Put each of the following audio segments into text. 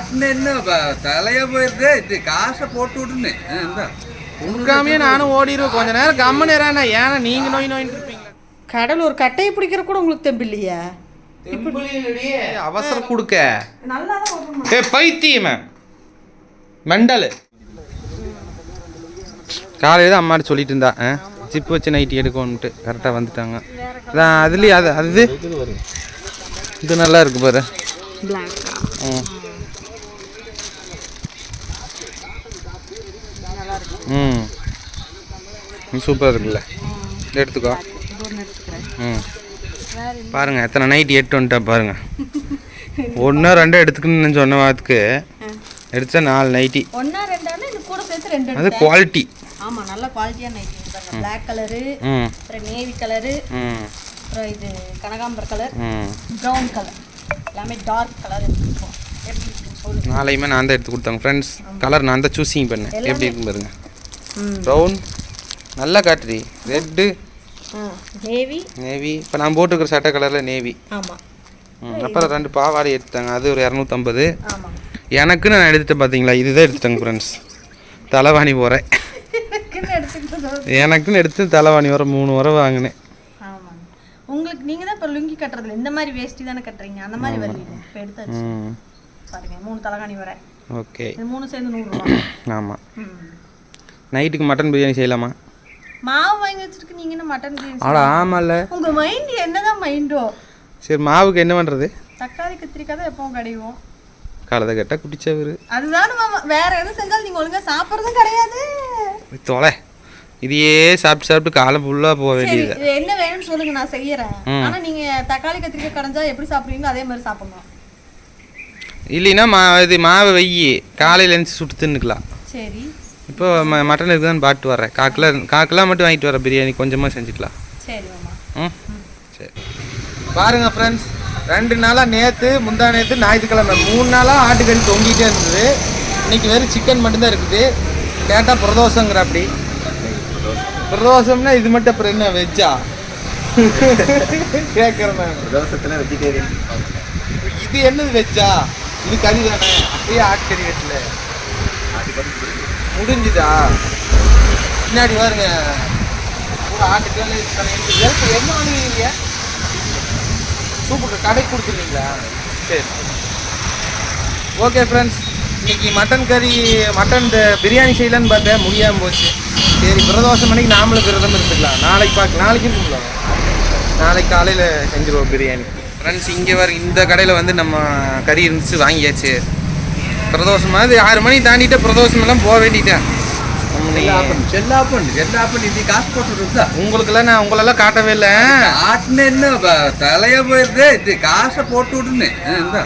ஆட்டுன்னு தலையா போயிருது. இது காசை போட்டு விடுன்னு. கொடுக்காமையே நானும் ஓடிடுவேன் கொஞ்ச நேரம் கம்மன் ஏறானே ஏன்னா நீங்க நோய் நோயின்னு இருப்பீங்க கடலூர் கட்டையை பிடிக்கிற கூட உங்களுக்கு தெம்பு இல்லையா அவசரம் கொடுக்க. நல்லா தான் ஓட்டணும் ஏ பைத்தியமே. மெண்டலு. காலையில் தான் அம்மாட்ட சொல்லிட்டு இருந்தா. ஆ ஜிப்பு வச்சு நைட்டி எடுக்கணுன்ட்டு கரெக்டாக வந்துட்டாங்க. அதான் அதுலேயே அது அது. இது நல்லா இருக்கு பாரு. ம். ம். சூப்பராக இருக்குல்ல. எடுத்துக்கோ. ம். பாருங்க எத்தனை நைட்டி எட்டு வந்துட்டா பாருங்க. ஒன்றோ ரெண்டோ எடுத்துக்கணும்னு சொன்ன வாரத்துக்கு. எடுத்தா நாலு நைட்டி அது குவாலிட்டி ஆமாம் நல்ல குவாலிட்டியான நைட்டி பிளாக் கலரு ம். அப்புறம் நேவி கலரு ம். அப்புறம் இது கனகாம்பர் கலர் ப்ரௌன் கலர் எல்லாமே டார்க் கலர் இருக்கும் நாளையுமே நான் தான் எடுத்து கொடுத்தாங்க ஃப்ரெண்ட்ஸ் கலர் நான் தான் சூஸிங் பண்ணேன். எப்படி இருக்கு பாருங்க. ம் ப்ரௌன் நல்லா காட்டுறி ரெட்டு நேவி நேவி இப்போ நான் போட்டுருக்கிற சட்டை கலரில் நேவி ஆமாம் ம் அப்புறம் ரெண்டு பாவாடை எடுத்தாங்க அது ஒரு இரநூத்தம்பது. எனக்குன்னு நான் எடுத்துட்டேன் பார்த்தீங்களா இதுதான் எடுத்துட்டேங்க ஃப்ரெண்ட்ஸ் தலைவாணி போகிறேன் எனக்குன்னு எடுத்து தலைவாணி வர மூணு வரை வாங்கினேன். உங்களுக்கு நீங்கள் தான் இப்போ லுங்கி கட்டுறதில்ல இந்த மாதிரி வேஷ்டி தானே கட்டுறீங்க? அந்த மாதிரி வருவீங்க இப்போ எடுத்தாச்சு. பாருங்க மூணு தலகாணி வர ஓகே. மூணு சேர்ந்து நூறுரூவா ஆமாம் நைட்டுக்கு மட்டன் பிரியாணி செய்யலாமா? மாவு வாங்கி வச்சிருக்கு நீங்க என்ன மட்டன் பிரியாணி ஆடா ஆமாம்ல உங்க மைண்ட் என்னதான் மைண்டோ சரி மாவுக்கு என்ன பண்ணுறது தக்காளி கத்திரிக்காய் தான் எப்பவும் கிடைக்கும் கலதை கட்டால் குடிச்சவர். அதுதான் மாமா வேற எதுவும் செஞ்சாலும் நீங்க ஒழுங்கா சாப்பிட்றதும் கிடையாது. தொலை. இதையே சாப்பிட்டு சாப்பிட்டு காலம் ஃபுல்லாக போக வேண்டியது இது என்ன வேணும்னு சொல்லுங்க நான் செய்யறேன். ஆனா நீங்க தக்காளி கத்திரிக்காய் கடைஞ்சா எப்படி சாப்பிடுவீங்களோ அதே மாதிரி சாப்பிடணும். இல்லைன்னா மா இது மாவை வெய்யி காலையில் எழுந்து சுட்டு தின்னுக்கலாம். சரி. இப்போ ம மட்டன் இருக்குதான்னு பாட்டு வரேன் காக்கிலா காக்கிலா மட்டும் வாங்கிட்டு வரேன் பிரியாணி கொஞ்சமாக செஞ்சுக்கலாம். ம்? சரி. பாருங்க ஃப்ரெண்ட்ஸ் ரெண்டு நாளாக நேற்று முந்தா நேற்று ஞாயிற்றுக்கிழமை. மூணு நாளாக ஆட்டுக்கறி தொங்கிட்டே இருந்தது. இன்னைக்கு வெறும் சிக்கன் மட்டும்தான் இருக்குது. கேட்டால் பிரதோஷங்கிற அப்படி பிரதோஷம்னா இது மட்டும் அப்புறம் என்ன வெஜ்ஜா? கேட்குறேன் நான். தோசத்துல வெஜிடேரியன் இது என்னது வெஜ்ஜா? இது கறி தானே? அப்படியே ஆட்டுக்கறி வெட்டில். முடிஞ்சுதா? பின்னாடி பாருங்க. ஒரு ஆட்டுக்கறி இத்தனை என்ன வாங்குவீங்க சூப்புக்கு கடைக்கு கொடுத்துருவீங்களா? சரி. ஓகே ஃப்ரெண்ட்ஸ் இன்னைக்கு மட்டன் கறி மட்டன் இந்த பிரியாணி செய்யலான்னு பார்த்தேன். முடியாமல் போச்சு. சரி பிரதோஷம் மணிக்கு நாமளும் விரதம் இருந்துக்கலாம். நாளைக்கு பார்க்க நாளைக்கு இருக்குங்களா நாளைக்கு காலையில் செஞ்சுருவோம் பிரியாணி. ஃப்ரெண்ட்ஸ் இங்கே வர இந்த கடையில் வந்து நம்ம கறி இருந்துச்சு வாங்கியாச்சு. பிரதோஷம்? மாதிரி ஆறு மணி தாண்டிட்டு பிரதோஷம் எல்லாம் போக வேண்டிட்டேன் உங்களுக்கெல்லாம் நான் உங்களெல்லாம் காட்டவே இல்லை. ஆட்டுன்னு தலையா போயிருது இது காசை போட்டு இந்தா.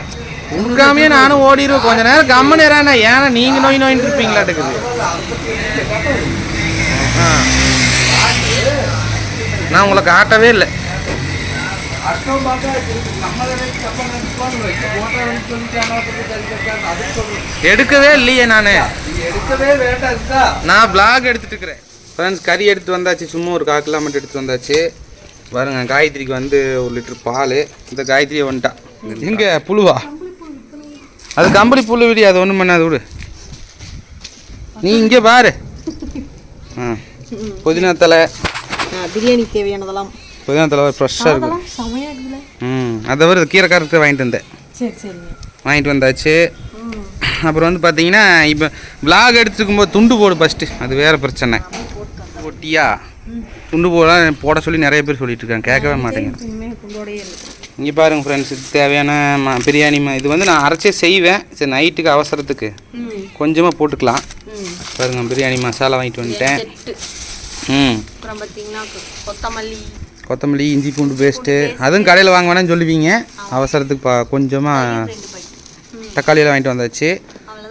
கொடுக்காமையே நானும் ஓடிடுவேன் கொஞ்ச நேரம் கம்மன் ஏறானே ஏன்னா நீங்க நோய் நோயின்னு இருப்பீங்களாட்டுக்குது. நான் உங்களை காட்டவே இல்லை. அர்த்தம் பார்த்தா இது நம்மளை. எடுக்கவே இல்லையே நான். நீ எடுக்கவே வேண்டாம். நான் vlog எடுத்துட்டு இருக்கிறேன். ஃப்ரெண்ட்ஸ் கறி எடுத்து வந்தாச்சு சும்மா ஒரு கால் கிலோ மட்டும் எடுத்து வந்தாச்சு. பாருங்க காயத்ரிக்கு வந்து ஒரு லிட்டர் பால். இந்த காயத்ரியை வந்துட்டா. எங்க புழுவா? அது கம்பளி புழு விடி அது ஒன்றும் பண்ணாது விடு. நீ இங்கே பாரு. ஆ புதினா தலை பிரியாணி தேவையானதெல்லாம் புதினா தலை ஃப்ரெஷ்ஷாக இருக்கும். இருக்குல்ல ம் அதை ஒரு கீரைக்காரருக்கு வாங்கிட்டு வந்தேன். சரி வாங்கிட்டு வந்தாச்சு. அப்புறம் வந்து பார்த்தீங்கன்னா இப்போ vlog எடுத்துருக்கும்போது துண்டு போடு ஃபஸ்ட்டு அது வேறு பிரச்சனை. ஒட்டியா துண்டு போட போட சொல்லி நிறைய பேர் சொல்லிட்டு இருக்காங்க. கேட்கவே மாட்டேங்குது. இங்கே பாருங்க ஃப்ரெண்ட்ஸ் இது தேவையான ம பிரியாணி ம இது வந்து நான் அரைச்சே செய்வேன். சரி நைட்டுக்கு அவசரத்துக்கு. கொஞ்சமாக போட்டுக்கலாம். பாருங்க பிரியாணி மசாலா வாங்கிட்டு வந்துட்டேன். ம். அப்புறம் பார்த்தீங்கன்னா கொத்தமல்லி கொத்தமல்லி இஞ்சி பூண்டு பேஸ்ட்டு அதுவும் கடையில் வாங்க வேணாம்னு சொல்லுவீங்க. அவசரத்துக்கு பா கொஞ்சமாக தக்காளியெல்லாம் வாங்கிட்டு வந்தாச்சு.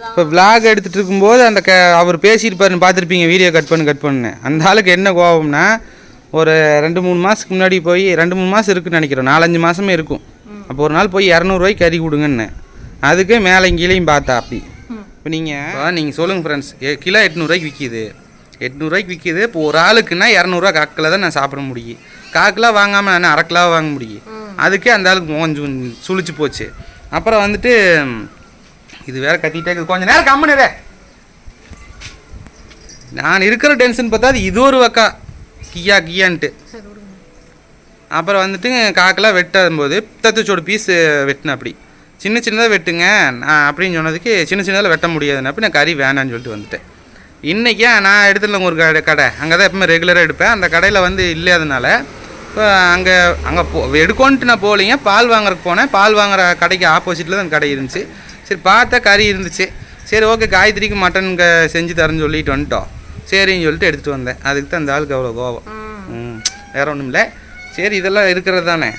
இப்போ vlog எடுத்துகிட்டு இருக்கும்போது அந்த க அவர் பேசியிருப்பாருன்னு பார்த்துருப்பீங்க வீடியோ கட் பண்ணு கட் பண்ணு அந்த ஆளுக்கு என்ன கோபம்னா ஒரு ரெண்டு மூணு மாதத்துக்கு முன்னாடி போய் ரெண்டு மூணு மாதம் இருக்குன்னு நினைக்கிறோம். நாலஞ்சு மாதமே இருக்கும். அப்போ ஒரு நாள் போய் இரநூறுவாய்க்கு கறி கொடுங்கன்னு. அதுக்கு மேலே கீழேயும் பார்த்தா அப்படி. இப்போ நீங்கள் நீங்கள் சொல்லுங்கள் ஃப்ரெண்ட்ஸ் கிலோ எட்நூறுவாய்க்கு விற்கிது எட்நூறுவாய்க்கு விற்கிது இப்போ ஒரு ஆளுக்குன்னா இரநூறுவா காக்கில் தான் நான் சாப்பிட முடியும் காக்கிலா வாங்காமல் நான் அரை கிலோ வாங்க முடியும் அதுக்கே அந்த ஆளுக்கு கொஞ்சம் சுழிச்சு போச்சு. அப்புறம் வந்துட்டு இது வேற கத்திட்டே இருக்குது. கொஞ்ச நேரம் கம்முனே நான் இருக்கிற டென்ஷன் பார்த்தா அது இது ஒரு வக்கா கியா கியான்ட்டு. அப்புறம் வந்துட்டு காக்கெல்லாம் வெட்டும்போது தத்துச்சோடு பீஸ் வெட்டினேன் அப்படி சின்ன சின்னதாக வெட்டுங்க. நான் அப்படின்னு சொன்னதுக்கு சின்ன சின்னதாக வெட்ட முடியாதுன்னு அப்படி நான் கறி வேணான்னு சொல்லிட்டு வந்துட்டேன். இன்றைக்கி நான் எடுத்துருந்தேன் ஒரு கடை கடை. அங்கே தான் எப்பவுமே ரெகுலராக எடுப்பேன். அந்த கடையில் வந்து இல்லாதனால இப்போ அங்கே அங்கே போ எடுக்கோன்ட்டு நான் போகலைங்க. பால் வாங்குறதுக்கு போனேன். பால் வாங்குற கடைக்கு ஆப்போசிட்டில் தான் கடை இருந்துச்சு. சரி பார்த்தா கறி இருந்துச்சு. சரி ஓகே காயத்ரிக்கு மட்டன் செஞ்சு தரேன்னு சொல்லிட்டு வந்துட்டோம். சரின்னு சொல்லிட்டு எடுத்துகிட்டு வந்தேன். அதுக்கு தான் அந்த ஆளுக்கு அவ்வளோ கோவம். ம். வேற ஒன்றும் இல்லை. சரி இதெல்லாம் இருக்கிறது தானே.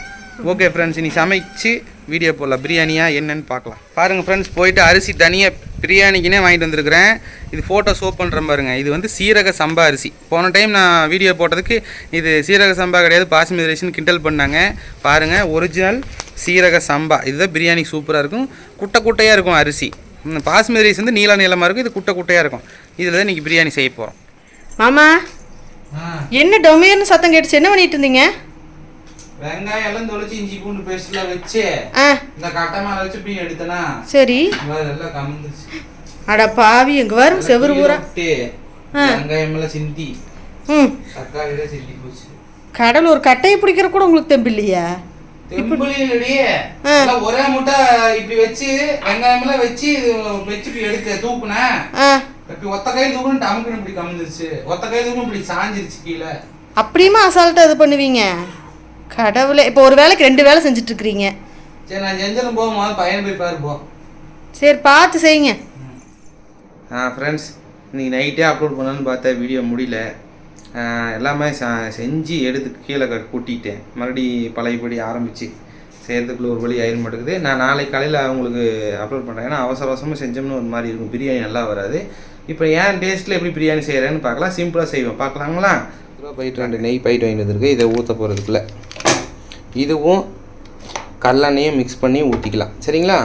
ஓகே ஃப்ரெண்ட்ஸ் இனி சமைச்சு வீடியோ போடலாம். பிரியாணியா என்னன்னு பார்க்கலாம். பாருங்கள் ஃப்ரெண்ட்ஸ் போயிட்டு அரிசி தனியாக பிரியாணிக்குனே வாங்கிட்டு வந்திருக்கிறேன். இது ஃபோட்டோ ஷோ பண்ணுறேன் பாருங்க. இது வந்து சீரக சம்பா அரிசி. போன டைம் நான் வீடியோ போட்டதுக்கு இது சீரக சம்பா கிடையாது பாஸ்மதி ரைஸ்னு கிண்டல் பண்ணாங்க. பாருங்கள் ஒரிஜினல் சீரக சம்பா. இதுதான் பிரியாணி சூப்பராக இருக்கும். குட்டை குட்டையாக இருக்கும் அரிசி. பாஸ்மதி ரைஸ் வந்து நீள நீளமாக இருக்கும். இது குட்டை குட்டையாக இருக்கும். இதில் தான் இன்றைக்கி பிரியாணி செய்ய போகிறோம் மாமா என்ன டொமையர்னு சத்தம் கேட்டுச்சு? என்ன பண்ணிட்டு இருந்தீங்க? வெங்காயம் எல்லாம் தொலைச்சி இஞ்சி பூண்டு பேஸ்ட்லாம் வச்சு இந்த கட்டை மேலே வச்சு இப்படி எடுத்தனா? சரி. எல்லாம் கமந்துருச்சு. அட பாவி எங்க வரும் செவரு பூரா. வெங்காயம் எல்லாம் சிந்தி. தக்காளி எல்லாம் சிந்தி போச்சு. கடல் ஒரு கட்டையை பிடிக்கிற கூட உங்களுக்கு தெம்பு இல்லையா. ஒரே முட்டை இப்படி வச்சு வெங்காயம் எல்லாம் வச்சு வச்சு எடுத்து தூக்குனேன் இப்படி ஒத்த கையில் தூக்கணும் டமுக்குன்னு இப்படி கமந்துருச்சு. ஒத்த கையில் தூக்கணும் இப்படி சாஞ்சிருச்சு கீழே. அப்படியுமா அசால்ட்டாக இது பண்ணுவீங்க? கடவுளே இப்போ ஒரு வேலைக்கு ரெண்டு வேலை செஞ்சுட்டு இருக்கிறீங்க சரி நான் செஞ்சாலும் போகும்போது பையன் போய் பாரு போ. சரி பார்த்து செய்யுங்க. ஆ ஃப்ரெண்ட்ஸ் இன்றைக்கி நைட்டே அப்லோட் பண்ணலான்னு பார்த்தேன் வீடியோ முடியல. எல்லாமே ச செஞ்சு எடுத்து கீழே க- கூட்டிட்டேன். மறுபடி பழையபடி ஆரம்பித்து செய்கிறதுக்குள்ள ஒரு வழி ஆயிரம் மாட்டேங்குது. நான் நாளைக்கு காலையில் அவங்களுக்கு அப்லோட் பண்ணுறேன் ஏன்னா அவசர அவசரமாக செஞ்சோம்னு ஒரு மாதிரி இருக்கும். பிரியாணி நல்லா வராது. இப்போ ஏன் டேஸ்ட்டில் எப்படி பிரியாணி செய்கிறேன்னு பார்க்கலாம். சிம்பிளாக செய்வோம் பார்க்கலாங்களா? போயிட்டு ரெண்டு நெய் போயிட்டு வாங்கிட்டு வந்திருக்கு. இதை ஊற்ற போகிறதுக்குள்ள இதுவும் கல்லெண்ணையும் மிக்ஸ் பண்ணி ஊற்றிக்கலாம் சரிங்களா?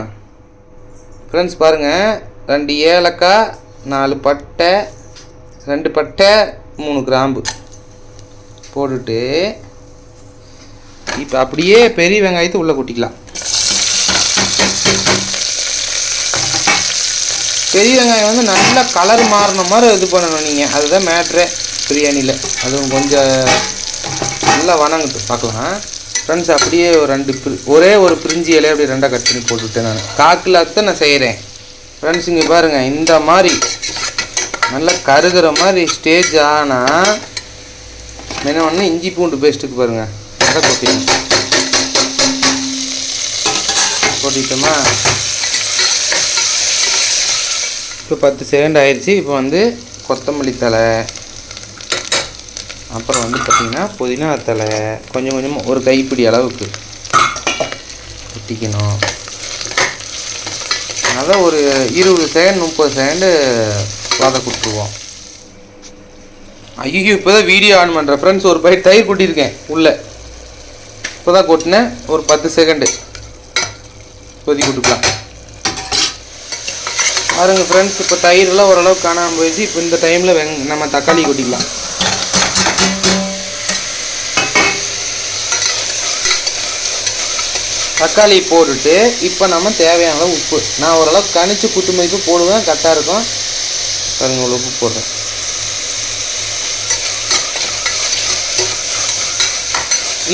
ஃப்ரெண்ட்ஸ் பாருங்கள் ரெண்டு ஏலக்காய் நாலு பட்டை ரெண்டு பட்டை மூணு கிராம்பு போட்டுட்டு இப்போ அப்படியே பெரிய வெங்காயத்தை உள்ளே கொட்டிக்கலாம். பெரிய வெங்காயம் வந்து நல்லா கலர் மாறின மாதிரி இது பண்ணணும் நீங்கள் அதுதான் மேட்ரு பிரியாணியில் அதுவும் கொஞ்சம் நல்லா வணங்கிட்டு பார்க்கலாம். ஃப்ரெண்ட்ஸ் அப்படியே ஒரு ரெண்டு ஒரே ஒரு பிரிஞ்சி இலையை அப்படியே ரெண்டாக கட் பண்ணி போட்டுவிட்டேன் நான். காக்கில் தான் நான் செய்கிறேன் ஃப்ரெண்ட்ஸ் இங்கே பாருங்கள் இந்த மாதிரி நல்லா கருகிற மாதிரி ஸ்டேஜ் ஆனால் என்ன ஒன்று இஞ்சி பூண்டு பேஸ்ட்டுக்கு பாருங்கள் அதை கொட்டிடணும் கொட்டிட்டோமா? இப்போ பத்து செகண்ட் ஆயிடுச்சு இப்போ வந்து கொத்தமல்லி தழை. அப்புறம் வந்து பார்த்திங்கன்னா புதினா தழை கொஞ்சம் கொஞ்சமாக ஒரு கைப்பிடி அளவுக்கு கொட்டிக்கணும். அதான் ஒரு இருபது செகண்ட் முப்பது செகண்டு வத கொடுத்துருவோம். ஐயோ இப்போ தான் வீடியோ ஆன் பண்ணுறேன் ஃப்ரெண்ட்ஸ் ஒரு பைட் தயிர் கொட்டியிருக்கேன் உள்ளே. இப்போ தான் கொட்டினேன். ஒரு பத்து செகண்டு கொதி கொடுக்கலாம். பாருங்கள் ஃப்ரெண்ட்ஸ் இப்போ தயிரெல்லாம் ஓரளவுக்கு காணாமல் போயிடுச்சு. இப்போ இந்த டைமில் வெங் நம்ம தக்காளி கொட்டிக்கலாம். தக்காளி போட்டுட்டு இப்போ நம்ம தேவையான அளவு உப்பு. நான் ஓரளவுக்கு கணிச்சு குத்து மதிப்பு போடுவேன். கரெக்டாக இருக்கும். பாருங்க இவ்வளோ உப்பு போடுறேன்.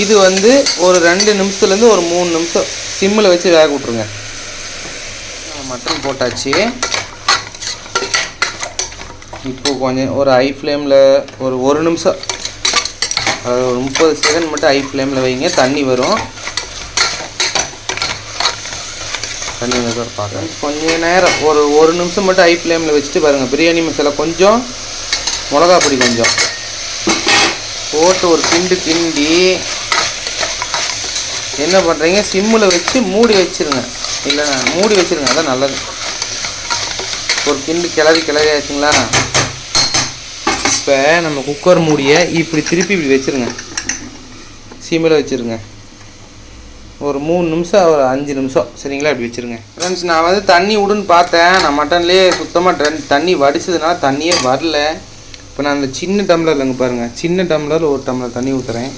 இது வந்து ஒரு ரெண்டு நிமிஷத்துலேருந்து ஒரு மூணு நிமிஷம் சிம்மில் வச்சு வேக விட்ருங்க மட்டன் போட்டாச்சு. இப்போ கொஞ்சம் ஒரு ஹை ஃப்ளேமில் ஒரு ஒரு நிமிஷம் ஒரு முப்பது செகண்ட் மட்டும் ஹை ஃப்ளேமில் வைங்க. தண்ணி வரும். தண்ணி வந்து பார்க்குறேன் கொஞ்ச நேரம் ஒரு ஒரு நிமிஷம் மட்டும் ஐ ஃப்ளேமில் வச்சுட்டு பாருங்கள் பிரியாணி மசாலா கொஞ்சம் மிளகா பொடி கொஞ்சம். போட்டு ஒரு கிண்டு கிண்டி என்ன பண்ணுறீங்க சிம்மில் வச்சு மூடி வச்சுருங்க. இல்லைண்ணா மூடி வச்சிருங்க. அதான் நல்லது. ஒரு கிண்டு கிளறி கிளறி ஆச்சுங்களா? இப்போ நம்ம குக்கர் மூடியை இப்படி திருப்பி இப்படி வச்சிருங்க. சிம்மில் வச்சுருங்க. ஒரு மூணு நிமிஷம் ஒரு அஞ்சு நிமிஷம். சரிங்களா? இப்படி வச்சுருங்க. ஃப்ரெண்ட்ஸ் நான் வந்து தண்ணி விடுன்னு பார்த்தேன். நான் மட்டன்லேயே சுத்தமாக தண்ணி வடிச்சதுனால தண்ணியே வரல. இப்போ நான் அந்த சின்ன டம்ளர் இல்லைங்க பாருங்கள் சின்ன டம்ளரில் ஒரு டம்ளர் தண்ணி ஊற்றுறேன்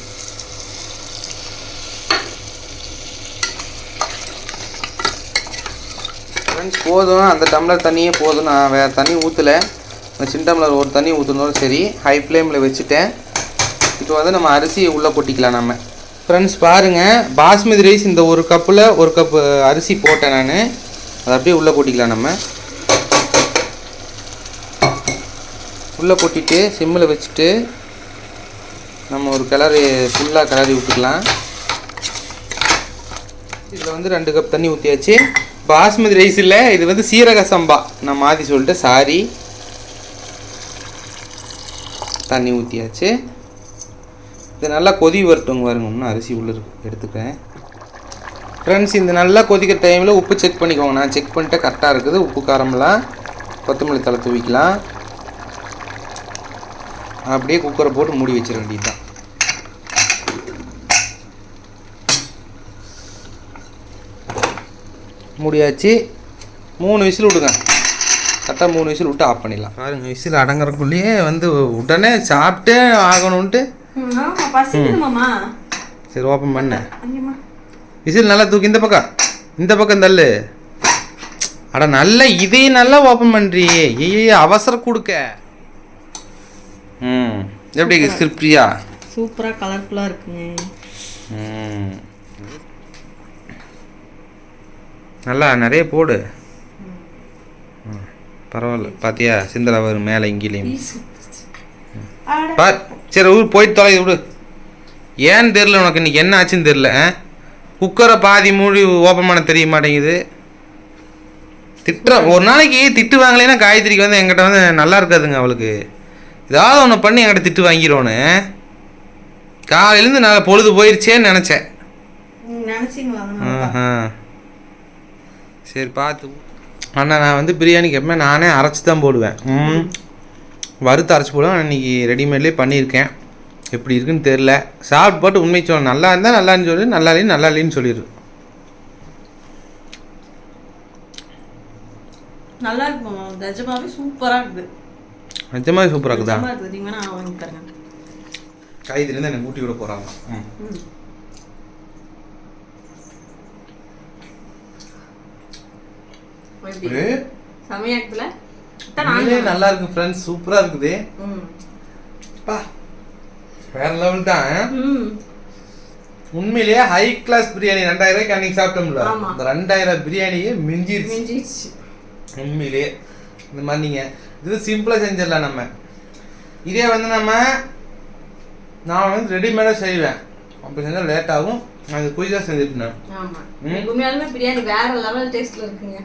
ஃப்ரெண்ட்ஸ் போதும். அந்த டம்ளர் தண்ணியே போதும். நான் வேறு தண்ணி ஊற்றலை அந்த சின்ன டம்ளர் ஒரு தண்ணி ஊற்றுனதும் சரி. ஹை ஃப்ளேமில் வச்சுட்டேன். இப்போ வந்து நம்ம அரிசியை உள்ளே கொட்டிக்கலாம் நம்ம. ஃப்ரெண்ட்ஸ் பாருங்கள் பாஸ்மதி ரைஸ் இந்த ஒரு கப்பில் ஒரு கப்பு அரிசி போட்டேன் நான். அதை அப்படியே உள்ளே கொட்டிக்கலாம் நம்ம. உள்ளே கொட்டிட்டு சிம்மில் வச்சுட்டு நம்ம ஒரு கிளறி ஃபுல்லாக கிளறி விட்டுக்கலாம். இதில் வந்து ரெண்டு கப் தண்ணி ஊற்றியாச்சு பாஸ்மதி ரைஸ் இல்லை இது வந்து சீரக சம்பா. நான் மாற்றி சொல்லிட்டு சாரி. தண்ணி ஊற்றியாச்சு இது நல்லா கொதி வரட்டுங்க பாருங்க. இன்னும் அரிசி உள்ள இருக்கு. எடுத்துக்கிறேன். ஃப்ரெண்ட்ஸ் இந்த நல்லா கொதிக்கிற டைமில் உப்பு செக் பண்ணிக்கோங்க. நான் செக் பண்ணிட்டு கரெக்டாக இருக்குது. உப்பு காரம்லாம் கொத்தமல்லி தலை தூவிக்கலாம். அப்படியே குக்கரை போட்டு மூடி வச்சிட வேண்டியதுதான். முடியாச்சு. மூணு விசில் விடுங்க. கரெக்டாக மூணு விசில் விட்டு ஆஃப் பண்ணிடலாம். பாருங்க விசில் அடங்குறக்குள்ளேயே வந்து உடனே சாப்பிட்டே ஆகணுன்ட்டு சரி ஓப்பன் அங்கேம்மா. விசில் நல்லா தூக்கி இந்த பக்கம். இந்த பக்கம் தள்ளு. அட நல்ல இதையும் நல்லா ஓப்பன் பண்ணுறியே ஐயே அவசரம் கொடுக்க. ம். எப்படி ஸ்கிரிப்டியா சூப்பரா. கலர்ஃபுல்லா இருக்குங்க. ம். நல்லா நிறைய போடு. பரவாயில்ல. பாத்தியா சிந்தலை வரும் மேலே இங்கேயும் அட, பார். சரி ஊர் போயிட்டு தொலை விடு. ஏன்னு தெரில உனக்கு? இன்னைக்கு என்ன ஆச்சுன்னு தெரில குக்கரை பாதி மூடி ஓப்பன் பண்ண தெரிய மாட்டேங்குது. திட்டுற ஒரு நாளைக்கு திட்டு வாங்கலைன்னா காயத்ரிக்கு வந்து என்கிட்ட வந்து நல்லா இருக்காதுங்க அவளுக்கு. ஏதாவது ஒன்று பண்ணி என்கிட்ட திட்டு வாங்கிடுவோன்னு காலையிலேருந்து நான் பொழுது போயிருச்சேன்னு நினச்சேன். சரி பார்த்து அண்ணா நான் வந்து பிரியாணிக்கு எப்பவுமே நானே அரைச்சி தான் போடுவேன். ம். வறுத்து அரைச்சி போடுவேன். ஆனா இன்னைக்கு ரெடிமேட்லேயே பண்ணியிருக்கேன். எப்படி இருக்குன்னு தெரில சாப்பிட்டு போட்டு உண்மை சொல்ல நல்லா இருந்தால் நல்லான்னு சொல்லி நல்லா இல்லைன்னு நல்லா இல்லைன்னு சொல்லிடு. நல்லா இருக்கு மாமா நிஜமாவே சூப்பரா இருக்குது? நிஜமாக சூப்பராக இருக்குதா கைதுலேருந்து எனக்கு ஊட்டி விட போகிறாங்க ம். நானும் நல்லா இருக்கு ஃப்ரெண்ட்ஸ் சூப்பராக இருக்குது. பா. வேற லெவல் தான். உண்மையிலேயே ஹை கிளாஸ் பிரியாணி ரெண்டாயிரம் ரூபாய்க்கு அன்னைக்கு சாப்பிட்டோம்ல. அந்த ரெண்டாயிரம் பிரியாணியே மிஞ்சிருச்சு. உண்மையிலேயே இந்த மாதிரி நீங்கள் இது சிம்பிளாக செஞ்சிடலாம் நம்ம. இதே வந்து நம்ம நான் வந்து ரெடிமேடாக செய்வேன். அப்படி செஞ்சால் லேட் ஆகும். நான் இது புதிதாக செஞ்சுட்டேன் உண்மையாலுமே பிரியாணி வேற லெவல் டேஸ்ட்ல இருக்குங்க.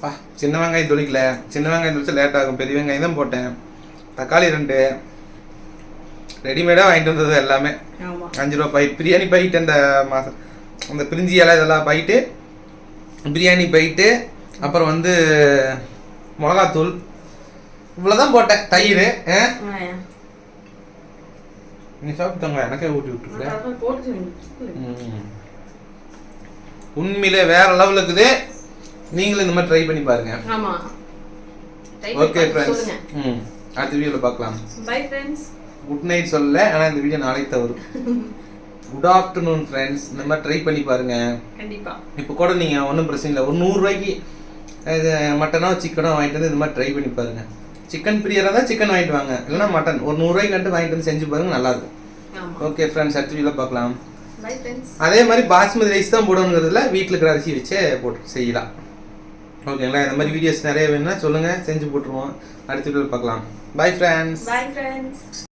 பா சின்ன வெங்காயம் தொளிக்கல. சின்ன வெங்காயம் தொளிச்சா லேட் ஆகும். பெரிய வெங்காயம் தான் போட்டேன். தக்காளி ரெண்டு. ரெடிமேடாக வாங்கிட்டு வந்தது எல்லாமே. அஞ்சு ரூபா பைட் பிரியாணி பைட் அந்த மாதம் அந்த பிரிஞ்சி இலை இதெல்லாம் பைட்டு பிரியாணி பைட்டு அப்புறம் வந்து மிளகாத்தூள். இவ்வளோதான் போட்டேன். தயிர் நீ சாப்பிட்டாங்க. எனக்கே ஊட்டி விட்டுருக்கேன். உண்மையிலே வேற லெவல் இருக்குது. நீங்களும் இந்த மாதிரி ட்ரை பண்ணி பாருங்க. ஆமா. ஓகே ஃப்ரெண்ட்ஸ் ம். அடுத்த வீடியோவில் பார்க்கலாம். பை ஃப்ரெண்ட்ஸ் குட் நைட் சொல்லல ஆனால் இந்த வீடியோ நாளைக்கு தான் வரும் குட் ஆஃப்டர்நூன் ஃப்ரெண்ட்ஸ் இந்த மாதிரி ட்ரை பண்ணி பாருங்க. கண்டிப்பா. இப்போ கூட நீங்கள் ஒன்றும் பிரச்சனை இல்லை. ஒரு நூறுரூவாய்க்கு இது மட்டனோ சிக்கனோ வாங்கிட்டு வந்து இந்த மாதிரி ட்ரை பண்ணி பாருங்க. சிக்கன் பிரியராக தான் சிக்கன் வாங்கிட்டு வாங்க. இல்லைன்னா மட்டன் ஒரு நூறுரூவாய்க்கு கண்டு வாங்கிட்டு வந்து செஞ்சு பாருங்க நல்லாயிருக்கும் ஆமா. ஓகே ஃப்ரெண்ட்ஸ் அடுத்த வீடியோவில் பார்க்கலாம். அதே மாதிரி பாஸ்மதி ரைஸ் தான் போடணுங்கிறதுல வீட்டில் இருக்கிற அரிசி வச்சே போட்டு செய்யலாம். ஓகேங்களா இந்த மாதிரி வீடியோஸ் நிறைய வேணும்னா சொல்லுங்கள் செஞ்சு போட்டுருவோம். அடுத்த வீடியோவில் பார்க்கலாம். Bye friends bye friends